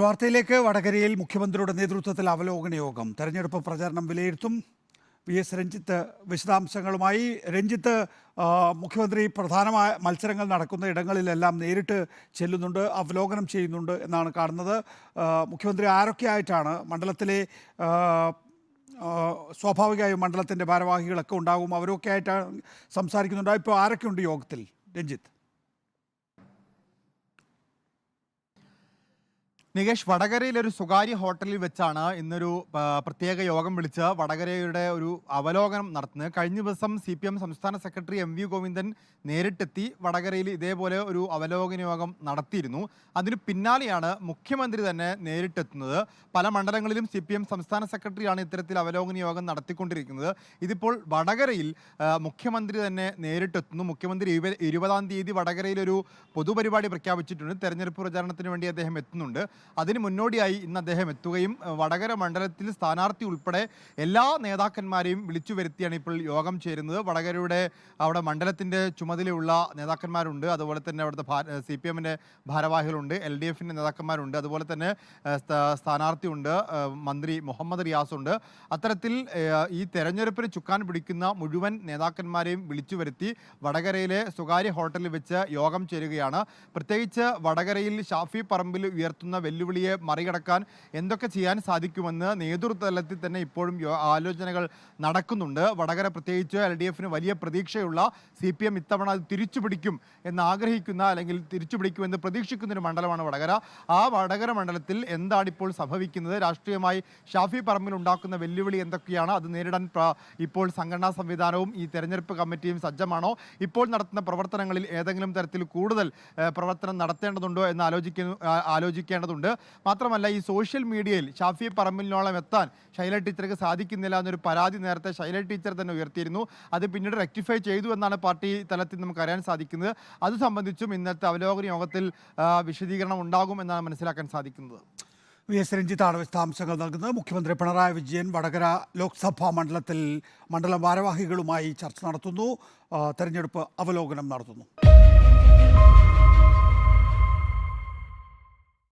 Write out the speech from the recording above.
വാർത്തയിലേക്ക് വടകരയിൽ മുഖ്യമന്ത്രിയുടെ നേതൃത്വത്തിൽ അവലോകന യോഗം. തെരഞ്ഞെടുപ്പ് പ്രചാരണം വിലയിരുത്തും. വി എസ് രഞ്ജിത്ത് വിശദാംശങ്ങളുമായി. രഞ്ജിത്ത് മുഖ്യമന്ത്രി പ്രധാനമായ മത്സരങ്ങൾ നടക്കുന്ന ഇടങ്ങളിലെല്ലാം നേരിട്ട് ചെല്ലുന്നുണ്ട് അവലോകനം ചെയ്യുന്നുണ്ട് എന്നാണ് കാണുന്നത്. മുഖ്യമന്ത്രി ആരൊക്കെയായിട്ടാണ് മണ്ഡലത്തിലെ സ്വാഭാവികമായും മണ്ഡലത്തിന്റെ ഭാരവാഹികളൊക്കെ ഉണ്ടാകും അവരൊക്കെ ആയിട്ടാണ് സംസാരിക്കുന്നുണ്ട് ഇപ്പോൾ ആരൊക്കെയുണ്ട് യോഗത്തിൽ? രഞ്ജിത്ത്. നികേഷ് വടകരയിലെ ഒരു സ്വകാര്യ ഹോട്ടലിൽ വെച്ചാണ് ഇന്നൊരു പ്രത്യേക യോഗം വിളിച്ച് വടകരയുടെ ഒരു അവലോകനം നടത്തുന്നത്. കഴിഞ്ഞ ദിവസം സി പി എം സംസ്ഥാന സെക്രട്ടറി എം വി ഗോവിന്ദൻ നേരിട്ടെത്തി വടകരയിൽ ഇതേപോലെ ഒരു അവലോകന യോഗം നടത്തിയിരുന്നു. അതിന് പിന്നാലെയാണ് മുഖ്യമന്ത്രി തന്നെ നേരിട്ടെത്തുന്നത്. പല മണ്ഡലങ്ങളിലും സി പി എം സംസ്ഥാന സെക്രട്ടറിയാണ് ഇത്തരത്തിൽ അവലോകന യോഗം നടത്തിക്കൊണ്ടിരിക്കുന്നത്. ഇതിപ്പോൾ വടകരയിൽ മുഖ്യമന്ത്രി തന്നെ നേരിട്ടെത്തുന്നു. മുഖ്യമന്ത്രി ഇരുപ- ഇരുപതാം തീയതി വടകരയിൽ ഒരു പൊതുപരിപാടി പ്രഖ്യാപിച്ചിട്ടുണ്ട്. തെരഞ്ഞെടുപ്പ് പ്രചാരണത്തിന് വേണ്ടി അദ്ദേഹം എത്തുന്നുണ്ട്. അതിന് മുന്നോടിയായി ഇന്ന് അദ്ദേഹം എത്തുകയും വടകര മണ്ഡലത്തിൽ സ്ഥാനാർത്ഥി ഉൾപ്പെടെ എല്ലാ നേതാക്കന്മാരെയും വിളിച്ചു വരുത്തിയാണ് ഇപ്പോൾ യോഗം ചേരുന്നത്. വടകരയുടെ അവിടെ മണ്ഡലത്തിന്റെ ചുമതലയുള്ള നേതാക്കന്മാരുണ്ട്. അതുപോലെ തന്നെ അവിടുത്തെ സി പി എമ്മിന്റെ ഭാരവാഹികളുണ്ട്. എൽ ഡി എഫിന്റെ നേതാക്കന്മാരുണ്ട്. അതുപോലെ തന്നെ സ്ഥാനാർത്ഥിയുണ്ട്. മന്ത്രി മുഹമ്മദ് റിയാസ് ഉണ്ട്. അത്തരത്തിൽ ഈ തെരഞ്ഞെടുപ്പിന് ചുക്കാൻ പിടിക്കുന്ന മുഴുവൻ നേതാക്കന്മാരെയും വിളിച്ചു വരുത്തി വടകരയിലെ സ്വകാര്യ ഹോട്ടലിൽ വെച്ച് യോഗം ചേരുകയാണ്. പ്രത്യേകിച്ച് വടകരയിൽ ഷാഫി പറമ്പിൽ ഉയർത്തുന്ന വെല്ലുവിളിയെ മറികടക്കാൻ എന്തൊക്കെ ചെയ്യാൻ സാധിക്കുമെന്ന് നേതൃത്വതലത്തിൽ തന്നെ ഇപ്പോഴും ആലോചനകൾ നടക്കുന്നുണ്ട്. വടകര പ്രത്യേകിച്ച് എൽ ഡി എഫിന് വലിയ പ്രതീക്ഷയുള്ള സി പി എം ഇത്തവണ അത് തിരിച്ചുപിടിക്കും എന്ന് ആഗ്രഹിക്കുന്ന അല്ലെങ്കിൽ തിരിച്ചുപിടിക്കുമെന്ന് പ്രതീക്ഷിക്കുന്ന ഒരു മണ്ഡലമാണ് വടകര. ആ വടകര മണ്ഡലത്തിൽ എന്താണ് ഇപ്പോൾ സംഭവിക്കുന്നത്? രാഷ്ട്രീയമായി ഷാഫി പറമ്പിൽ ഉണ്ടാക്കുന്ന വെല്ലുവിളി എന്തൊക്കെയാണ്? അത് നേരിടാൻ ഇപ്പോൾ സംഘടനാ സംവിധാനവും ഈ തെരഞ്ഞെടുപ്പ് കമ്മിറ്റിയും സജ്ജമാണോ? ഇപ്പോൾ നടത്തുന്ന പ്രവർത്തനങ്ങളിൽ ഏതെങ്കിലും തരത്തിൽ കൂടുതൽ പ്രവർത്തനം നടത്തേണ്ടതുണ്ടോ എന്ന് ആലോചിക്കുന്നു ആ- ആലോചിക്കേണ്ടതുണ്ട് മാത്രമല്ല ഈ സോഷ്യൽ മീഡിയയിൽ ഷാഫി പറമ്പിലിനോളം എത്താൻ ശൈല ടീച്ചർക്ക് സാധിക്കുന്നില്ല എന്നൊരു പരാതി നേരത്തെ ശൈല ടീച്ചർ തന്നെ ഉയർത്തിയിരുന്നു. അത് പിന്നീട് റെക്ടിഫൈ ചെയ്തു എന്നാണ് പാർട്ടി തലത്തിൽ നമുക്ക് അറിയാൻ സാധിക്കുന്നത്. അത് സംബന്ധിച്ചും ഇന്നത്തെ അവലോകന യോഗത്തിൽ വിശദീകരണം ഉണ്ടാകും എന്നാണ് മനസ്സിലാക്കാൻ സാധിക്കുന്നത്. വി എസ് രഞ്ജിത്താണ് വിശദാംശങ്ങൾ നൽകുന്നത്. മുഖ്യമന്ത്രി പിണറായി വിജയൻ വടകര ലോക്സഭാ മണ്ഡലത്തിൽ മണ്ഡലം ഭാരവാഹികളുമായി ചർച്ച നടത്തുന്നു. തെരഞ്ഞെടുപ്പ് അവലോകനം നടത്തുന്നു.